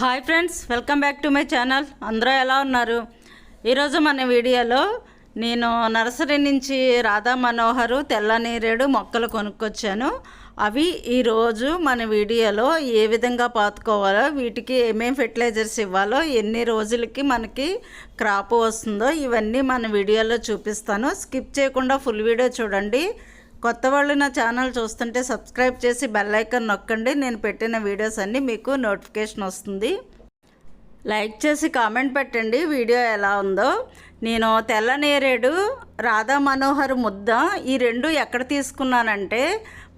Hi friends welcome back to my channel. అందరూ ఎలా ఉన్నారు? ఈరోజు మన వీడియోలో నేను నర్సరీ నుంచి రాధా మనోహరు తెల్ల నేరేడు మొక్కలు కొనుక్కొచ్చాను. అవి ఈరోజు మన వీడియోలో ఏ విధంగా పాతుకోవాలో వీటికి ఏమేం ఫెర్టిలైజర్స్ ఇవ్వాలో ఎన్ని రోజులకి మనకి క్రాప్ వస్తుందో ఇవన్నీ మన వీడియోలో చూపిస్తాను. స్కిప్ చేయకుండా ఫుల్ వీడియో చూడండి. కొత్త వాళ్ళు నా ఛానల్ చూస్తుంటే సబ్స్క్రైబ్ చేసి బెల్ ఐకాన్ నొక్కండి. నేను పెట్టిన వీడియోస్ అన్నీ మీకు నోటిఫికేషన్ వస్తుంది. లైక్ చేసి కామెంట్ పెట్టండి వీడియో ఎలా ఉందో. నేను తెల్ల నేరేడు రాధా మనోహర్ ముద్ద ఈ రెండు ఎక్కడ తీసుకున్నానంటే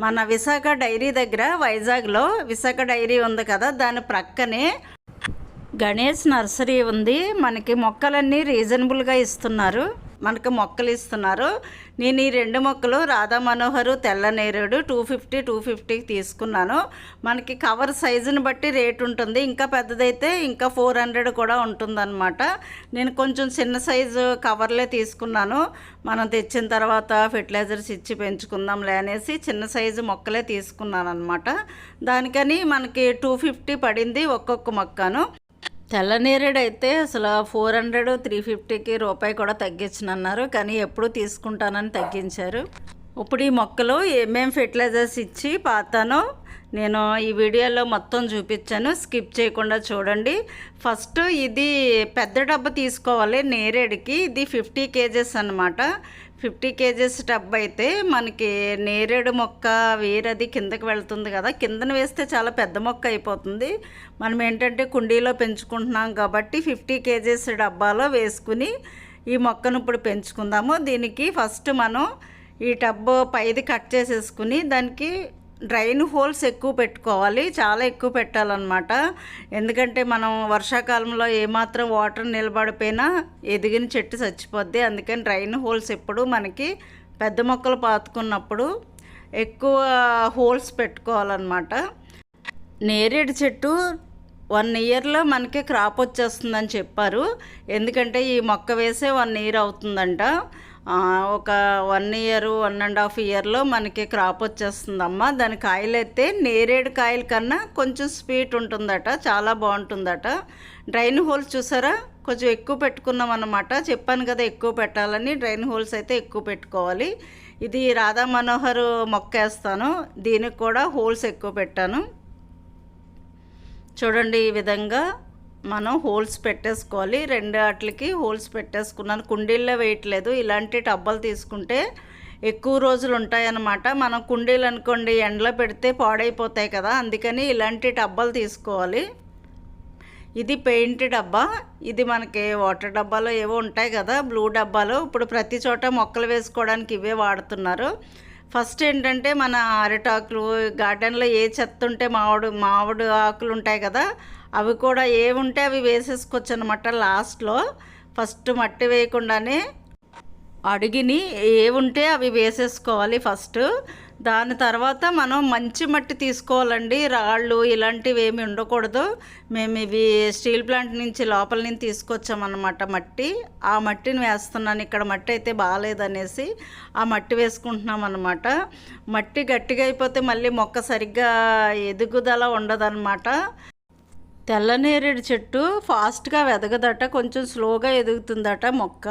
మన విశాఖ డైరీ దగ్గర వైజాగ్లో. విశాఖ డైరీ ఉంది కదా దాని ప్రక్కనే గణేష్ నర్సరీ ఉంది. మనకి మొక్కలన్నీ రీజనబుల్గా ఇస్తున్నారు. మనకు మొక్కలు ఇస్తున్నారు. నేను ఈ రెండు మొక్కలు రాధా మనోహరు తెల్లనేరుడు టూ ఫిఫ్టీ టూ ఫిఫ్టీకి తీసుకున్నాను. మనకి కవర్ సైజుని బట్టి రేట్ ఉంటుంది. ఇంకా పెద్దదైతే ఇంకా ఫోర్ హండ్రెడ్ కూడా ఉంటుందన్నమాట. నేను కొంచెం చిన్న సైజు కవర్లే తీసుకున్నాను. మనం తెచ్చిన తర్వాత ఫెర్టిలైజర్స్ ఇచ్చి పెంచుకుందాంలే అనేసి చిన్న సైజు మొక్కలే తీసుకున్నాను అనమాట దానికని మనకి టూ ఫిఫ్టీ పడింది ఒక్కొక్క మొక్కను. తెల్ల నేరేడు అయితే అసలు ఫోర్ హండ్రెడ్ త్రీ ఫిఫ్టీకి రూపాయి కూడా తగ్గించనన్నారు కానీ ఎప్పుడు తీసుకుంటానని తగ్గించారు. ఇప్పుడు ఈ మొక్కలు ఏమేం ఫెర్టిలైజర్స్ ఇచ్చి పాతానో నేను ఈ వీడియోలో మొత్తం చూపించాను. స్కిప్ చేయకుండా చూడండి. ఫస్ట్ ఇది పెద్ద డబ్బా తీసుకోవాలి నేరేడుకి. ఇది ఫిఫ్టీ కేజెస్ అనమాట ఫిఫ్టీ కేజెస్ టబ్ అయితే మనకి నేరేడు మొక్క వేరది కిందకి వెళ్తుంది కదా. కిందన వేస్తే చాలా పెద్ద మొక్క అయిపోతుంది. మనం ఏంటంటే కుండీలో పెంచుకుంటున్నాం కాబట్టి ఫిఫ్టీ కేజీస్ డబ్బాలో వేసుకుని ఈ మొక్కను ఇప్పుడు పెంచుకుందాము. దీనికి ఫస్ట్ మనం ఈ టబ్ పైది కట్ చేసేసుకుని దానికి డ్రైన్ హోల్స్ ఎక్కువ పెట్టుకోవాలి చాలా ఎక్కువ పెట్టాలన్నమాట. ఎందుకంటే మనం వర్షాకాలంలో ఏమాత్రం వాటర్ నిలబడిపోయినా ఎదిగిన చెట్టు చచ్చిపోద్ది. అందుకని డ్రైన్ హోల్స్ ఎప్పుడు మనకి పెద్ద మొక్కలు పాతుకున్నప్పుడు ఎక్కువ హోల్స్ పెట్టుకోవాలన్నమాట. నేరేడు చెట్టు వన్ ఇయర్లో మనకి క్రాప్ వచ్చేస్తుందని చెప్పారు. ఎందుకంటే ఈ మొక్క వేసే వన్ ఇయర్ అవుతుందంట. ఒక one year one and half ఇయర్లో మనకి క్రాప్ వచ్చేస్తుందమ్మా. దాని కాయలు అయితే నేరేడు కాయల కన్నా కొంచెం స్వీట్ ఉంటుందట చాలా బాగుంటుందట. డ్రైన్ హోల్స్ చూసారా? కొంచెం ఎక్కువ పెట్టుకున్నాం అనమాట చెప్పాను కదా ఎక్కువ పెట్టాలని డ్రైన్ హోల్స్ అయితే ఎక్కువ పెట్టుకోవాలి. ఇది రాధా మనోహర్ మొక్క వేస్తాను దీనికి కూడా హోల్స్ ఎక్కువ పెట్టాను. చూడండి ఈ విధంగా. మనం హోల్స్ పెట్టేసుకోవాలి. రెండు వాటికి హోల్స్ పెట్టేసుకున్నాను. కుండీల్లో వేయట్లేదు ఇలాంటి టబ్బలు తీసుకుంటే ఎక్కువ రోజులు ఉంటాయన్నమాట. మనం కుండీలు అనుకోండి ఎండలో పెడితే పాడైపోతాయి కదా. అందుకని ఇలాంటి టబ్బలు తీసుకోవాలి. ఇది పెయింట్ డబ్బా. ఇది మనకి వాటర్ డబ్బాలో ఏవో ఉంటాయి కదా బ్లూ డబ్బాలో. ఇప్పుడు ప్రతి చోట మొక్కలు వేసుకోవడానికి ఇవే వాడుతున్నారు. ఫస్ట్ ఏంటంటే మన అరిటాకులు గార్డెన్లో ఏ చెత్త ఉంటే మామిడి మామిడి ఆకులు ఉంటాయి కదా అవి కూడా ఏముంటే అవి వేసేసుకోవచ్చు అనమాట లాస్ట్లో. ఫస్ట్ మట్టి వేయకుండానే అడిగిని ఏముంటే అవి వేసేసుకోవాలి ఫస్ట్. దాని తర్వాత మనం మంచి మట్టి తీసుకోవాలండి. రాళ్ళు ఇలాంటివి ఏమి ఉండకూడదు. మేము ఇవి స్టీల్ ప్లాంట్ నుంచి లోపల నుంచి తీసుకొచ్చామన్నమాట మట్టి. ఆ మట్టిని వేస్తున్నాను. ఇక్కడ మట్టి అయితే బాగాలేదనేసి ఆ మట్టి వేసుకుంటున్నాం అనమాట మట్టి గట్టిగా అయిపోతే మళ్ళీ మొక్క సరిగ్గా ఎదుగుదల ఉండదన్నమాట. తెల్లనేరేడు చెట్టు ఫాస్ట్గా వెదగదట కొంచెం స్లోగా ఎదుగుతుందట మొక్క.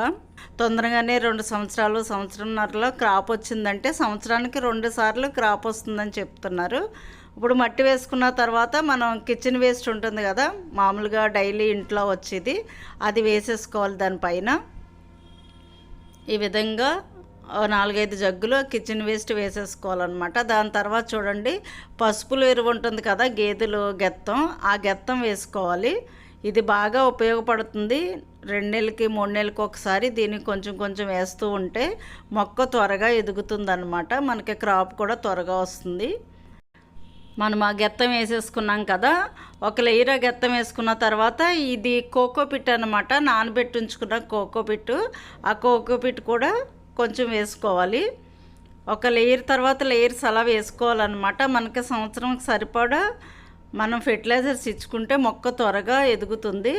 తొందరగానే రెండు సంవత్సరాలు సంవత్సరంన్నరలో క్రాప్ వచ్చిందంటే సంవత్సరానికి రెండు సార్లు క్రాప్ వస్తుందని చెప్తున్నారు. ఇప్పుడు మట్టి వేసుకున్న తర్వాత మనం కిచెన్ వేస్ట్ ఉంటుంది కదా మామూలుగా డైలీ ఇంట్లో వచ్చేది అది వేసేసుకోవాలి దానిపైన. ఈ విధంగా నాలుగైదు జగ్గులు కిచెన్ వేస్ట్ వేసేసుకోవాలన్నమాట. దాని తర్వాత చూడండి పసుపులు ఎరువు ఉంటుంది కదా గేదెలు గెత్తం ఆ గెత్తం వేసుకోవాలి. ఇది బాగా ఉపయోగపడుతుంది. రెండు నెలలకి మూడు నెలలకి ఒకసారి దీన్ని కొంచెం కొంచెం వేస్తూ ఉంటే మొక్క త్వరగా ఎదుగుతుందన్నమాట. మనకి క్రాప్ కూడా త్వరగా వస్తుంది. మనం ఆ గెత్తం వేసేసుకున్నాం కదా ఒక లేయర్ గెత్తం వేసుకున్న తర్వాత ఇది కోకో పిట్ అనమాట నానబెట్టి ఉంచుకున్న కోకో పిట్టు ఆ కోకో పిట్ కూడా కొంచెం వేసుకోవాలి. ఒక లేయర్ తర్వాత లేయర్స్ అలా వేసుకోవాలన్నమాట. మనకి సంవత్సరంకి సరిపడా మనం ఫెర్టిలైజర్స్ ఇచ్చుకుంటే మొక్క త్వరగా ఎదుగుతుంది.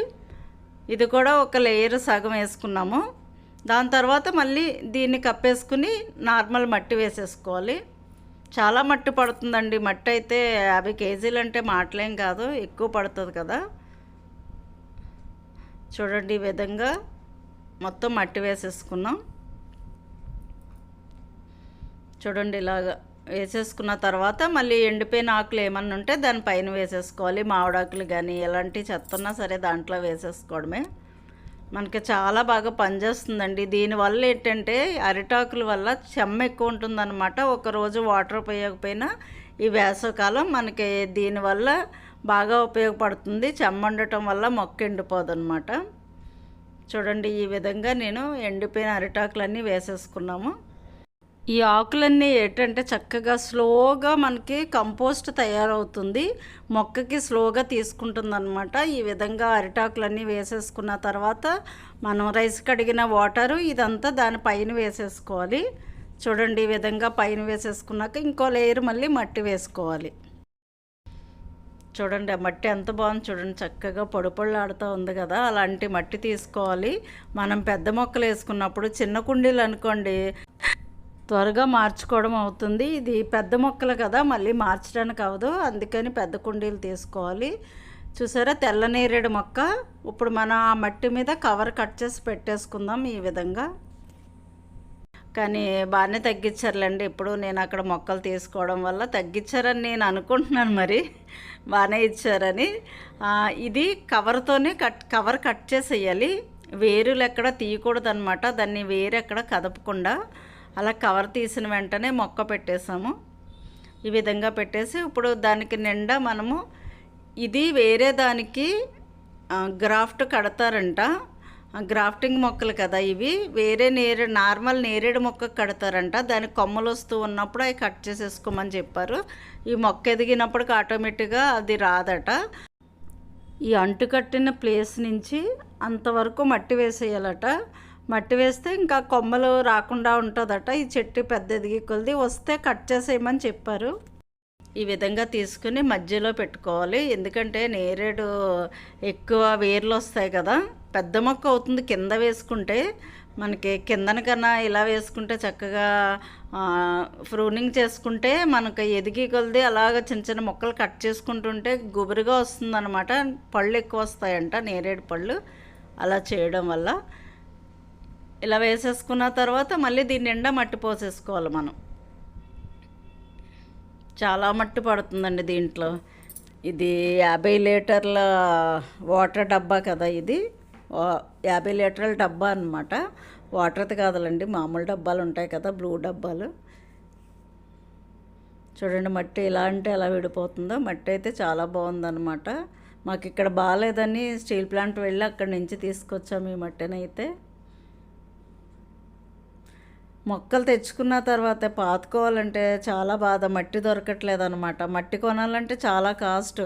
ఇది కూడా ఒక లేయర్ సగం వేసుకున్నాము. దాని తర్వాత మళ్ళీ దీన్ని కప్పేసుకుని నార్మల్ మట్టి వేసేసుకోవాలి. చాలా మట్టి పడుతుందండి. మట్టి అయితే యాభై కేజీలు అంటే మాటలేం కాదు. ఎక్కువ పడుతుంది కదా. చూడండి ఈ విధంగా మొత్తం మట్టి వేసేసుకున్నాం. చూడండి ఇలాగా వేసేసుకున్న తర్వాత మళ్ళీ ఎండిపోయిన ఆకులు ఏమన్నా ఉంటే దానిపైన వేసేసుకోవాలి. మామిడాకులు కానీ ఎలాంటి చెత్తన్నా సరే దాంట్లో వేసేసుకోవడమే. మనకి చాలా బాగా పనిచేస్తుందండి. దీనివల్ల ఏంటంటే అరిటాకుల వల్ల చెమ్మ ఎక్కువ ఉంటుందన్నమాట. ఒకరోజు వాటర్ పోయకపోయినా ఈ వేసవకాలం మనకి దీనివల్ల బాగా ఉపయోగపడుతుంది. చెమ్మ ఉండటం వల్ల మొక్క ఎండిపోదన్నమాట. చూడండి ఈ విధంగా నేను ఎండిపోయిన అరిటాకులన్నీ వేసేసుకున్నాము. ఈ ఆకులన్నీ ఏంటంటే చక్కగా స్లోగా మనకి కంపోస్ట్ తయారవుతుంది. మొక్కకి స్లోగా తీసుకుంటుంది అనమాట ఈ విధంగా అరిటాకులన్నీ వేసేసుకున్న తర్వాత మనం రైస్ కడిగిన వాటరు ఇదంతా దానిపైన వేసేసుకోవాలి. చూడండి ఈ విధంగా పైన వేసేసుకున్నాక ఇంకో లేయర్ మళ్ళీ మట్టి వేసుకోవాలి. చూడండి ఆ మట్టి ఎంత బాగుంది చూడండి. చక్కగా పొడిపొళ్ళాడుతూ ఉంది కదా. అలాంటి మట్టి తీసుకోవాలి. మనం పెద్ద మొక్కలు వేసుకున్నప్పుడు చిన్న కుండీలు అనుకోండి త్వరగా మార్చుకోవడం అవుతుంది. ఇది పెద్ద మొక్కలు కదా మళ్ళీ మార్చడానికి అవ్వదు. అందుకని పెద్ద కుండీలు తీసుకోవాలి. చూసారా? తెల్ల నేరేడు మొక్క. ఇప్పుడు మనం ఆ మట్టి మీద కవర్ కట్ చేసి పెట్టేసుకుందాం ఈ విధంగా. కానీ బాగానే తగ్గించారులేండి. ఇప్పుడు నేను అక్కడ మొక్కలు తీసుకోవడం వల్ల తగ్గించారని నేను అనుకుంటున్నాను మరి. బాగానే ఇచ్చారని. ఇది కవర్తోనే కట్ కవర్ కట్ చేసేయాలి. వేరులు ఎక్కడ తీయకూడదు అనమాట దాన్ని వేరు ఎక్కడ కదపకుండా. అలా కవర్ తీసిన వెంటనే మొక్క పెట్టేసాము. ఈ విధంగా పెట్టేసి ఇప్పుడు దానికి నిండా మనము ఇది వేరే దానికి గ్రాఫ్ట్ కడతారంట. గ్రాఫ్టింగ్ మొక్కలు కదా ఇవి. వేరే నేరే నార్మల్ నేరేడు మొక్క కడతారంట. దానికి కొమ్మలు వస్తూ ఉన్నప్పుడు అవి కట్ చేసేసుకోమని చెప్పారు. ఈ మొక్క ఎదిగినప్పటికి ఆటోమేటిక్గా అది రాదట. ఈ అంటు కట్టిన ప్లేస్ నుంచి అంతవరకు మట్టి వేసేయాలట. మట్టి వేస్తే ఇంకా కొమ్మలు రాకుండా ఉంటుందట. ఈ చెట్టు పెద్ద ఎదిగి కొలిది వస్తే కట్ చేసేయమని చెప్పారు. ఈ విధంగా తీసుకుని మధ్యలో పెట్టుకోవాలి. ఎందుకంటే నేరేడు ఎక్కువ వేర్లు వస్తాయి కదా. పెద్ద మొక్క అవుతుంది కింద వేసుకుంటే. మనకి కిందన కన్నా ఇలా వేసుకుంటే చక్కగా ఫ్రూనింగ్ చేసుకుంటే మనకు ఎదిగి కొలిది. అలాగ చిన్న చిన్న మొక్కలు కట్ చేసుకుంటుంటే గుబురుగా వస్తుందన్నమాట. పళ్ళు ఎక్కువ వస్తాయంట నేరేడు పళ్ళు. అలా చేయడం వల్ల ఇలా వేసేసుకున్న తర్వాత మళ్ళీ దీని నిండా మట్టి పోసేసుకోవాలి మనం. చాలా మట్టి పడుతుందండి దీంట్లో. ఇది యాభై లీటర్ల వాటర్ డబ్బా కదా ఇది. యాభై లీటర్ల డబ్బా అనమాట వాటర్ది కాదులండి మామూలు డబ్బాలు ఉంటాయి కదా బ్లూ డబ్బాలు. చూడండి మట్టి ఎలా అంటే ఎలా విడిపోతుందో. మట్టి అయితే చాలా బాగుందన్నమాట. మాకు ఇక్కడ బాగాలేదని స్టీల్ ప్లాంట్ వెళ్ళి అక్కడి నుంచి తీసుకొచ్చాము ఈ మట్టినైతే. అయితే మొక్కలు తెచ్చుకున్న తర్వాత పాతుకోవాలంటే చాలా బాధ. మట్టి దొరకట్లేదు అనమాట మట్టి కొనాలంటే చాలా కాస్ట్.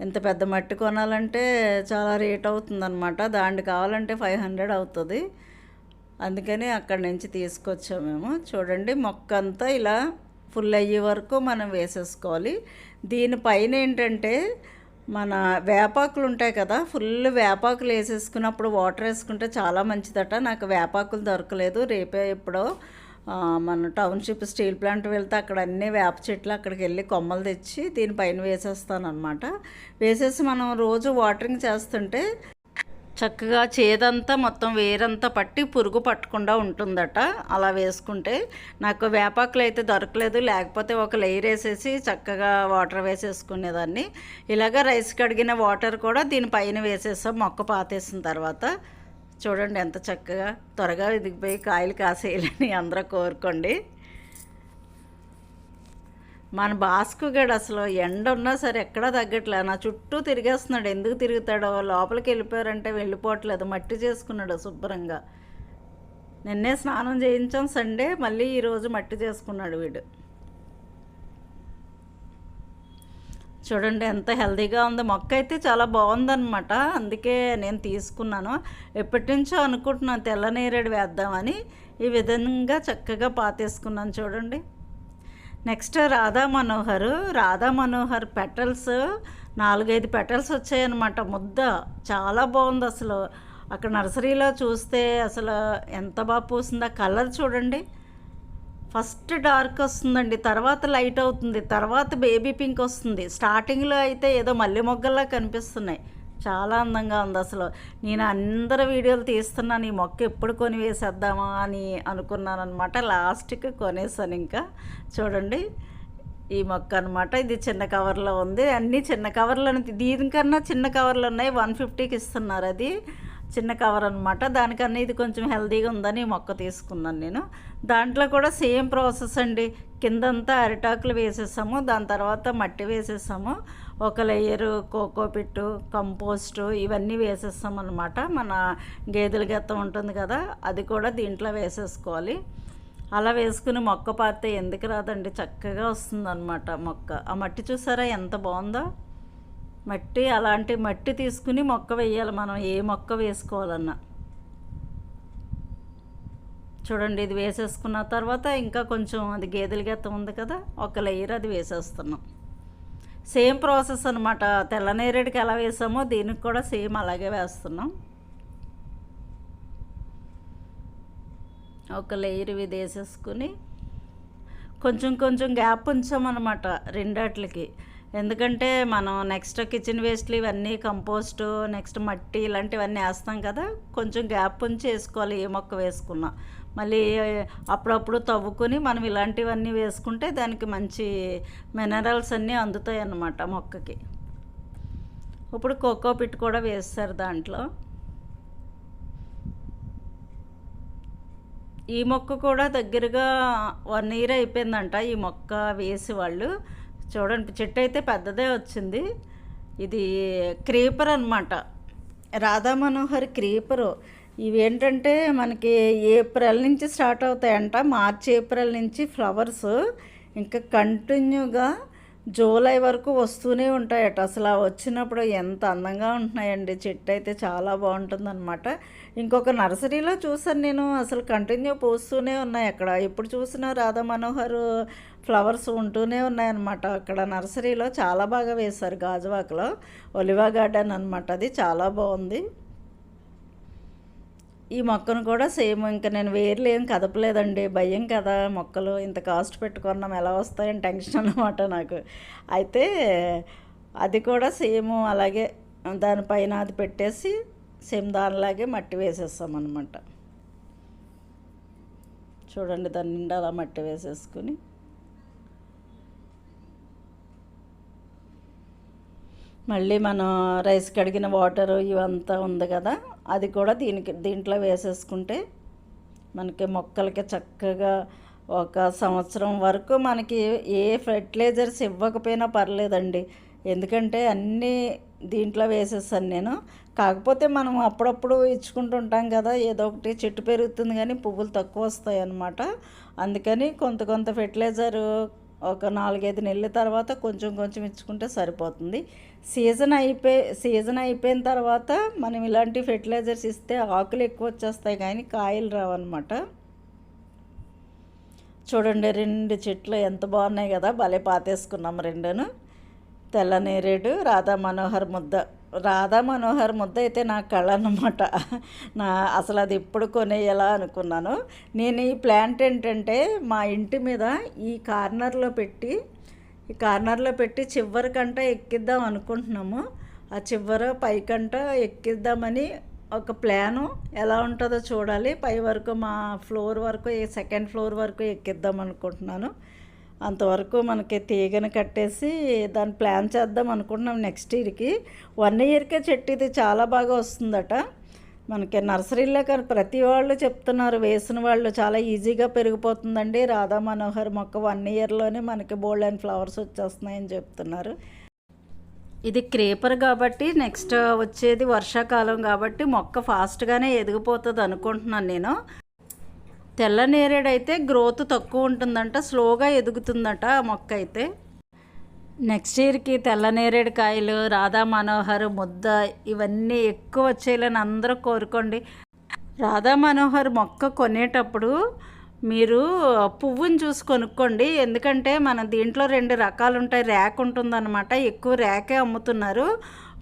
ఇంత పెద్ద మట్టి కొనాలంటే చాలా రేట్ అవుతుందన్నమాట. దాన్ని కావాలంటే ఫైవ్ హండ్రెడ్ అవుతుంది. అందుకని అక్కడి నుంచి తీసుకొచ్చాము మేము. చూడండి మొక్క అంతా ఇలా ఫుల్ అయ్యే వరకు మనం వేసేసుకోవాలి. దీనిపైన ఏంటంటే మన వేపాకులు ఉంటాయి కదా ఫుల్ వేపాకులు వేసేసుకున్నప్పుడు వాటర్ వేసుకుంటే చాలా మంచిదట. నాకు వేపాకులు దొరకలేదు. రేపే ఎప్పుడో మన టౌన్షిప్ స్టీల్ ప్లాంట్ వెళ్తే అక్కడ అన్ని వేప చెట్లు అక్కడికి వెళ్ళి కొమ్మలు తెచ్చి దీనిపైన వేసేస్తాను అనమాట వేసేసి మనం రోజు వాటరింగ్ చేస్తుంటే చక్కగా చేదంతా మొత్తం వేరంతా పట్టి పురుగు పట్టకుండా ఉంటుందట. అలా వేసుకుంటే నాకు వేపాకులు అయితే దొరకలేదు. లేకపోతే ఒక లేయర్ వేసేసి చక్కగా వాటర్ వేసేసుకునేదాన్ని. ఇలాగ రైస్ కడిగిన వాటర్ కూడా దీనిపైన వేసేసాం. మొక్క పాతేసిన తర్వాత. చూడండి ఎంత చక్కగా త్వరగా ఎదిగిపోయి కాయలు కాసేయాలని అందరూ కోరుకోండి. మన బాస్కు గడు అసలు ఎండ ఉన్నా సరే ఎక్కడా తగ్గట్లే. నా చుట్టూ తిరిగేస్తున్నాడు. ఎందుకు తిరుగుతాడో? లోపలికి వెళ్ళిపోయారంటే వెళ్ళిపోవట్లేదు. మట్టి చేసుకున్నాడు శుభ్రంగా. నిన్నే స్నానం చేయించాం సండే మళ్ళీ ఈరోజు మట్టి చేసుకున్నాడు వీడు. చూడండి ఎంత హెల్దీగా ఉంది. మొక్క అయితే చాలా బాగుందనమాట అందుకే నేను తీసుకున్నాను. ఎప్పటి నుంచో అనుకుంటున్నాను తెల్ల నేరేడు వేద్దామని. ఈ విధంగా చక్కగా పాతేసుకున్నాను చూడండి. నెక్స్ట్ రాధా మనోహర్ రాధా మనోహర్ పెటల్స్ నాలుగైదు పెటల్స్ వచ్చాయన్నమాట. ముద్ద చాలా బాగుంది అసలు. అక్కడ నర్సరీలో చూస్తే అసలు ఎంత బాగా పూసిందో కలర్ చూడండి. ఫస్ట్ డార్క్ వస్తుందండి తర్వాత లైట్ అవుతుంది తర్వాత బేబీ పింక్ వస్తుంది. స్టార్టింగ్లో అయితే ఏదో మల్లె మొగ్గల్లా కనిపిస్తున్నాయి. చాలా అందంగా ఉంది అసలు. నేను అందరి వీడియోలు తీస్తున్నాను ఈ మొక్క ఎప్పుడు కొని వేసేద్దామా అని అనుకున్నాను అనమాట లాస్ట్కి కొనేసాను ఇంకా. చూడండి ఈ మొక్క అనమాట ఇది చిన్న కవర్లో ఉంది. అన్నీ చిన్న కవర్లో దీనికన్నా చిన్న కవర్లు ఉన్నాయి. వన్ ఫిఫ్టీకి ఇస్తున్నారు అది. చిన్న కవర్ అనమాట దానికన్నా ఇది కొంచెం హెల్తీగా ఉందని ఈ మొక్క తీసుకున్నాను నేను. దాంట్లో కూడా సేమ్ ప్రాసెస్ అండి. కిందంతా అరిటాకులు వేసేసాము. దాని తర్వాత మట్టి వేసేసాము. ఒక లేయరు కోకోపిట్టు కంపోస్టు ఇవన్నీ వేసేస్తాం అనమాట మన గేదెల గత్తం ఉంటుంది కదా అది కూడా దీంట్లో వేసేసుకోవాలి. అలా వేసుకుని మొక్క పాతే ఎందుకు రాదండి? చక్కగా వస్తుందన్నమాట మొక్క. ఆ మట్టి చూసారా ఎంత బాగుందో? మట్టి అలాంటి మట్టి తీసుకుని మొక్క వేయాలి మనం. ఏ మొక్క వేసుకోవాలన్నా. చూడండి ఇది వేసేసుకున్న తర్వాత ఇంకా కొంచెం అది గేదెల గెత్తం ఉంది కదా ఒక లేయర్ అది వేసేస్తున్నాం. సేమ్ ప్రాసెస్ అనమాట తెల్ల నేరేడుకి ఎలా వేసామో దీనికి కూడా సేమ్ అలాగే వేస్తున్నాం. ఒక లేయర్ ఇది వేసేసుకుని కొంచెం కొంచెం గ్యాప్ ఉంచామన్నమాట రెండాట్లకి. ఎందుకంటే మనం నెక్స్ట్ కిచెన్ వేస్ట్లు ఇవన్నీ కంపోస్ట్ నెక్స్ట్ మట్టి ఇలాంటివన్నీ వేస్తాం కదా కొంచెం గ్యాప్ ఉంచి వేసుకోవాలి ఏ మొక్క వేసుకున్నా. మళ్ళీ అప్పుడప్పుడు తవ్వుకొని మనం ఇలాంటివన్నీ వేసుకుంటే దానికి మంచి మినరల్స్ అన్నీ అందుతాయి అన్నమాట మొక్కకి. ఇప్పుడు కోకో పిట్ కూడా వేస్తారు దాంట్లో. ఈ మొక్క కూడా దగ్గరగా వన్ ఇయర్ అయిపోయిందంట ఈ మొక్క వేసి వాళ్ళు. చూడండి చెట్టు అయితే పెద్దదే వచ్చింది. ఇది క్రీపర్ అనమాట రాధా మనోహర్ క్రీపరు. ఇవి ఏంటంటే మనకి ఏప్రిల్ నుంచి స్టార్ట్ అవుతాయంట. మార్చి ఏప్రిల్ నుంచి ఫ్లవర్స్. ఇంకా కంటిన్యూగా జూలై వరకు వస్తూనే ఉంటాయట. అసలు వచ్చినప్పుడు ఎంత అందంగా ఉంటున్నాయండి. చెట్టు అయితే చాలా బాగుంటుంది అనమాట ఇంకొక నర్సరీలో చూసాను నేను. అసలు కంటిన్యూ పోస్తూనే ఉన్నాయి అక్కడ. ఎప్పుడు చూసినా రాధా మనోహర్ ఫ్లవర్స్ ఉంటూనే ఉన్నాయన్నమాట. అక్కడ నర్సరీలో చాలా బాగా వేశారు గాజువాకలో. ఒలివా గార్డెన్ అనమాట అది చాలా బాగుంది. ఈ మొక్కను కూడా సేమ్ ఇంకా నేను వేర్లు ఏం కదపలేదండి. భయం కదా మొక్కలు ఇంత కాస్ట్ పెట్టుకున్నాం ఎలా వస్తాయని టెన్షన్ అనమాట నాకు. అయితే అది కూడా సేమ్ అలాగే దానిపైన అది పెట్టేసి సేమ్ దానిలాగే మట్టి వేసేస్తామన్నమాట చూడండి దాని నిండా అలా మట్టి వేసేసుకుని. మళ్ళీ మనం రైస్ కడిగిన వాటర్ ఇవంతా ఉంది కదా అది కూడా దీనికి దీంట్లో వేసేసుకుంటే మనకి మొక్కలకి చక్కగా ఒక సంవత్సరం వరకు మనకి ఏ ఫెర్టిలైజర్స్ ఇవ్వకపోయినా పర్లేదండి. ఎందుకంటే అన్నీ దీంట్లో వేసేసాను నేను. కాకపోతే మనం అప్పుడప్పుడు ఇచ్చుకుంటుంటాం కదా ఏదో ఒకటి చెట్టు పెరుగుతుంది కానీ పువ్వులు తక్కువ వస్తాయి అన్నమాట అందుకని కొంత కొంత ఫెర్టిలైజర్ ఒక నాలుగైదు నెలల తర్వాత కొంచెం కొంచెం ఇచ్చుకుంటే సరిపోతుంది. సీజన్ అయిపోయి సీజన్ అయిపోయిన తర్వాత మనం ఇలాంటి ఫెర్టిలైజర్స్ ఇస్తే ఆకులు ఎక్కువ వచ్చేస్తాయి కానీ కాయలు రావన్నమాట. చూడండి రెండు చెట్లు ఎంత బాగున్నాయి కదా భలే పాతేసుకున్నాం రెండును. తెల్ల నేరేడు రాధా మనోహర్ ముద్ద. రాధా మనోహర్ ముద్ద అయితే నా కళ అన్నమాట నా అసలు అది ఎప్పుడు కొనేయాలా అనుకున్నాను. నేను ఈ ప్లాంట్ ఏంటంటే మా ఇంటి మీద ఈ కార్నర్లో పెట్టి ఈ కార్నర్లో పెట్టి చివరికంట ఎక్కిద్దాం అనుకుంటున్నాము. ఆ చివర పైకంట ఎక్కిద్దామని ఒక ప్లాను ఎలా ఉంటుందో చూడాలి. పై వరకు మా ఫ్లోర్ వరకు సెకండ్ ఫ్లోర్ వరకు ఎక్కిద్దాం అనుకుంటున్నాను. అంతవరకు మనకి తీగను కట్టేసి దాన్ని ప్లాన్ చేద్దాం అనుకుంటున్నాం నెక్స్ట్ ఇయర్కి. వన్ ఇయర్కే చెట్టు ఇది చాలా బాగా వస్తుందట. మనకి నర్సరీలో కానీ ప్రతి వాళ్ళు చెప్తున్నారు వేసిన వాళ్ళు చాలా ఈజీగా పెరిగిపోతుందండి. రాధా మనోహర్ మొక్క వన్ ఇయర్లోనే మనకి బోల్డ్ అండ్ ఫ్లవర్స్ వచ్చేస్తున్నాయని చెప్తున్నారు. ఇది క్రేపర్ కాబట్టి నెక్స్ట్ వచ్చేది వర్షాకాలం కాబట్టి మొక్క ఫాస్ట్గానే ఎదిగిపోతుంది అనుకుంటున్నాను నేను. తెల్ల నేరేడైతే గ్రోత్ తక్కువ ఉంటుందంట స్లోగా ఎదుగుతుందట ఆ మొక్క అయితే. నెక్స్ట్ ఇయర్కి తెల్ల నేరేడు కాయలు రాధా మనోహర్ ముద్ద ఇవన్నీ ఎక్కువ వచ్చేయాలని అందరూ కోరుకోండి. రాధా మనోహర్ మొక్క కొనేటప్పుడు మీరు పువ్వుని చూసి కొనుక్కోండి. ఎందుకంటే మన దీంట్లో రెండు రకాలు ఉంటాయి. ర్యాక్ ఉంటుందన్నమాట. ఎక్కువ ర్యాకే అమ్ముతున్నారు.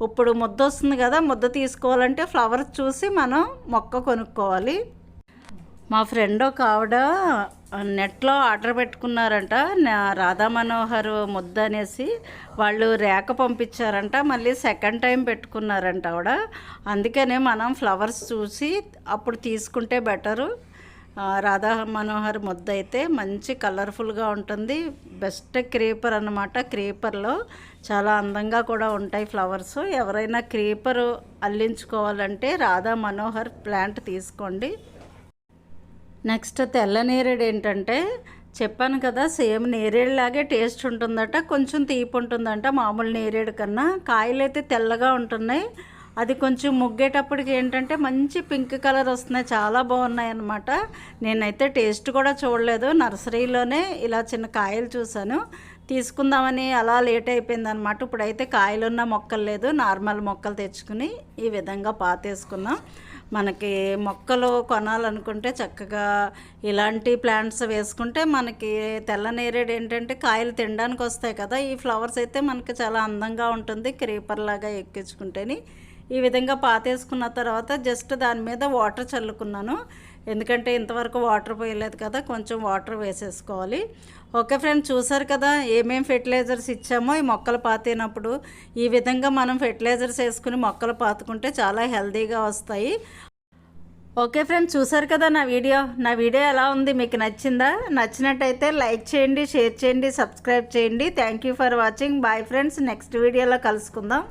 ఇప్పుడు ముద్ద వస్తుంది కదా ముద్ద తీసుకోవాలంటే ఫ్లవర్స్ చూసి మనం మొక్క కొనుక్కోవాలి. మా ఫ్రెండ్ ఒక ఆవిడ నెట్లో ఆర్డర్ పెట్టుకున్నారంట నా- రాధా మనోహర్ ముద్ద అనేసి వాళ్ళు రేక పంపించారంట మళ్ళీ సెకండ్ టైం పెట్టుకున్నారంట ఆవిడ. అందుకనే మనం ఫ్లవర్స్ చూసి అప్పుడు తీసుకుంటే బెటరు. రాధా మనోహర్ ముద్ద అయితే మంచి కలర్ఫుల్గా ఉంటుంది. బెస్ట్ క్రీపర్ అనమాట క్రీపర్లో. చాలా అందంగా కూడా ఉంటాయి ఫ్లవర్స్. ఎవరైనా క్రీపర్ అల్లించుకోవాలంటే రాధా మనోహర్ ప్లాంట్ తీసుకోండి. నెక్స్ట్ తెల్ల నేరేడు ఏంటంటే చెప్పాను కదా సేమ్ నేరేడులాగే టేస్ట్ ఉంటుందట కొంచెం తీపి ఉంటుందంట మామూలు నేరేడు కన్నా. కాయలు అయితే తెల్లగా ఉంటున్నాయి. అది కొంచెం ముగ్గేటప్పటికి ఏంటంటే మంచి పింక్ కలర్ వస్తున్నాయి. చాలా బాగున్నాయి అన్నమాట. నేనైతే టేస్ట్ కూడా చూడలేదు. నర్సరీలోనే ఇలా చిన్న కాయలు చూశాను. తీసుకుందామని అలా లేట్ అయిపోయింది అనమాట ఇప్పుడైతే కాయలున్న మొక్కలు లేదు. నార్మల్ మొక్కలు తెచ్చుకుని ఈ విధంగా పాతేసుకున్నాం. మనకి మొక్కలు కొనాలనుకుంటే చక్కగా ఇలాంటి ప్లాంట్స్ వేసుకుంటే మనకి తెల్ల నేరేడు ఏంటంటే కాయలు తినడానికి వస్తాయి కదా. ఈ ఫ్లవర్స్ అయితే మనకి చాలా అందంగా ఉంటుంది క్రీపర్ లాగా ఎక్కించుకుంటేని. ఈ విధంగా పాతేసుకున్న తర్వాత జస్ట్ దాని మీద వాటర్ చల్లుకున్నాను. ఎందుకంటే ఇంతవరకు వాటర్ పోయలేదు కదా కొంచెం వాటర్ వేసేసుకోవాలి. ఓకే ఫ్రెండ్ చూసారు కదా ఏమేం ఫెర్టిలైజర్స్ ఇచ్చామో ఈ మొక్కలు పాతినప్పుడు. ఈ విధంగా మనం ఫెర్టిలైజర్స్ వేసుకుని మొక్కలు పాతుకుంటే చాలా హెల్దీగా వస్తాయి. ఓకే ఫ్రెండ్స్ చూసారు కదా నా వీడియో? నా వీడియో ఎలా ఉంది? మీకు నచ్చిందా? నచ్చినట్టయితే లైక్ చేయండి షేర్ చేయండి సబ్స్క్రైబ్ చేయండి. Thank you for watching bye friends next వీడియోలో కలుసుకుందాం.